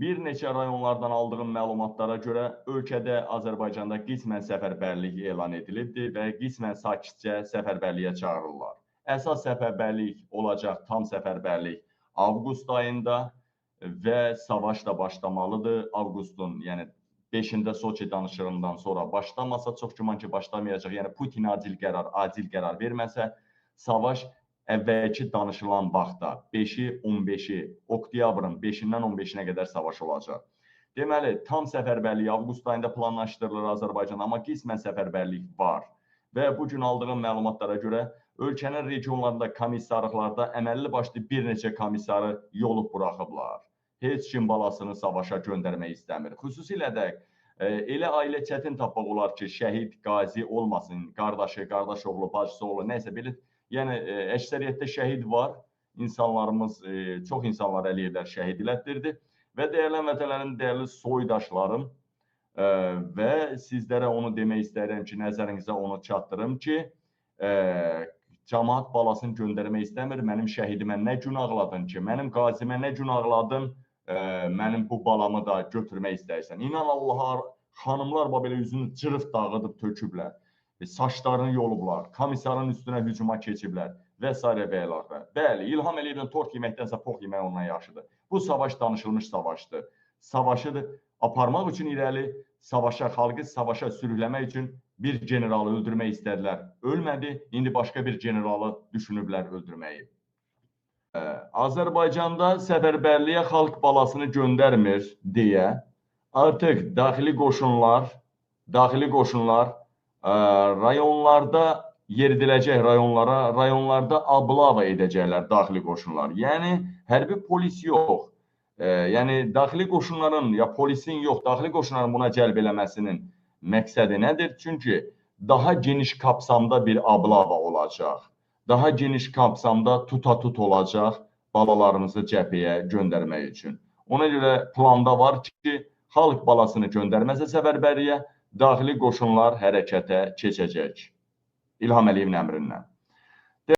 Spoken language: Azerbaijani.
Bir neçə rayonlardan aldığım məlumatlara görə ölkədə Azərbaycanda qismən səfərbərlik elan edilibdir və qismən sakitcə səfərbərliyə çağırırlar. Əsas səfərbərlik olacaq tam səfərbərlik avqust ayında və savaş da başlamalıdır. Avqustun, yəni 5-də Soçi danışığından sonra başlamasa, çox güman ki, başlamayacaq. Yəni Putin acil qərar, acil qərar verməsə, savaş əvvəlki danışılan vaxtda 5-i, 15-i, oktyabrın 5-dən 15-nə qədər savaş olacaq. Deməli, tam səfərbərlik avqust ayında planlaşdırılır Azərbaycanda, amma qismən səfərbərlik var. Və bu gün aldığım məlumatlara görə ölkənin regionlarında, komissarlıqlarda əməlli başlı bir neçə komissarı yolub buraxıblar. Heç kim balasını savaşa göndərmək istəmir. Xüsusilə də e, elə ailə çətin tapmaq olar ki, şəhid, qazi olmasın, qardaşı, qardaş oğlu, bacısı oğlu, nəsə belə Yəni e, əksəriyyətdə şəhid var. İnsanlarımız e, çox insanlar Əliyevlər şəhid elətdirdi və dəyərli vətənlərim, dəyərli soydaşlarım e, və sizlərə onu demək istəyirəm ki, nəzərinizə onu çatdırım ki, e, cəmaət balasını göndərmək istəmir. Mənim şəhidimə nə gün ağladın ki, mənim qazimə nə gün ağladın, e, mənim bu balamı da götürmək istəyirsən. İnan Allaha xanımlar belə üzünü cırıq dağıdıb töküblər saçlarını yolublar, komissarın üstünə hücuma keçiblər və s. və ilaxır. Bəli, İlham Əliyevin tort yeməkdənsə pox yemək ondan yaxşıdır. Bu savaş danışılmış savaşdır. Savaşı aparmaq üçün irəli, savaşa xalqı savaşa sürükləmək üçün bir generalı öldürmək istədilər. Ölmədi, indi başqa bir generalı düşünüblər öldürməyi. Ə, Azərbaycanda səfərbərliyə xalq balasını göndərmir deyə artıq daxili qoşunlar, daxili qoşunlar rayonlarda yeridiləcək rayonlara, rayonlarda ablava edəcəklər daxili qoşunlar. Yəni hərbi polis yox. E, yəni daxili qoşunların ya polisin yox, daxili qoşunların buna cəlb eləməsinin məqsədi nədir? Çünki daha geniş kapsamda bir ablava olacaq. Daha geniş kapsamda tutatut olacaq balalarımızı cəbhəyə göndərmək üçün. Ona görə planda var ki, xalq balasını göndərməsə səfərbərliyə daxili qoşunlar hərəkətə keçəcək. İlham Əliyevin əmrindən.